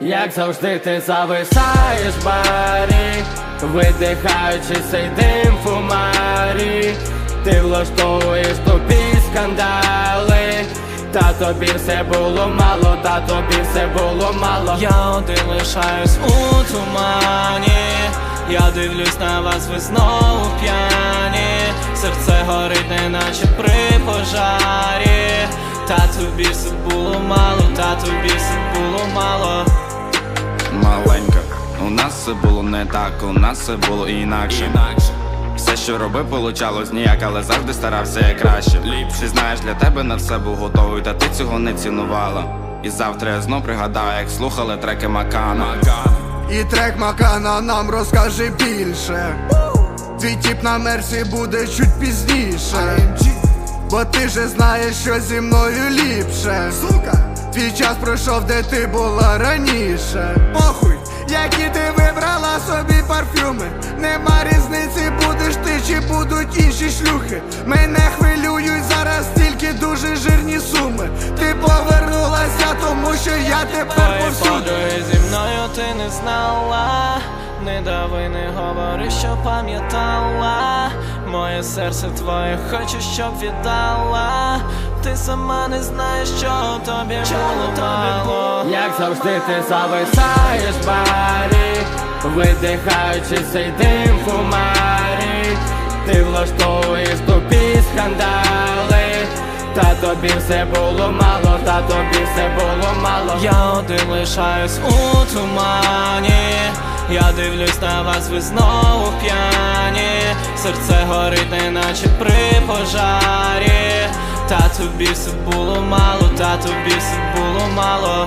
Як завжди ти зависаєш барі, видихаючи цей дим фумарі, ти влаштовуєш тобі скандали, та тобі все було мало, та тобі все було мало. Я один лишаюсь у тумані, я дивлюсь на вас, ви знову п'яні, серце горить, неначе при пожарі, та тобі все було мало, та тобі все було мало. Все було не так, у нас все було інакше. Все, що робив, получалось ніяк, але завжди старався як краще. Ти знаєш, для тебе на все був готовий, та ти цього не цінувала. І завтра я знов пригадаю, як слухали треки Макана. І трек Макана нам розкаже більше. Твій тіп на мерсі буде чуть пізніше. Бо ти же знаєш, що зі мною ліпше. Сука, твій час пройшов, де ти була раніше. Похуй, які ти вибрала собі парфюми. Нема різниці, будеш ти чи будуть інші шлюхи. Мене хвилюють зараз тільки дуже жирні суми. Ти повернулася, тому що я тепер повсюди. подруги зі мною ти не знала. Не дави, не говори, що пам'ятала. Моє серце твоє хочу, щоб віддала. Ти сама не знаєш, що тобі було мало. Як завжди ти зависаєш барі, видихаючи цей дим фумарі, ти влаштовуєш тобі скандали, та тобі все було мало, та тобі все було мало. Я один лишаюсь у тумані. Я дивлюсь на вас, ви знову п'яні. Серце горить, неначе при пожарі. Та тобі все було мало, та тобі все було мало.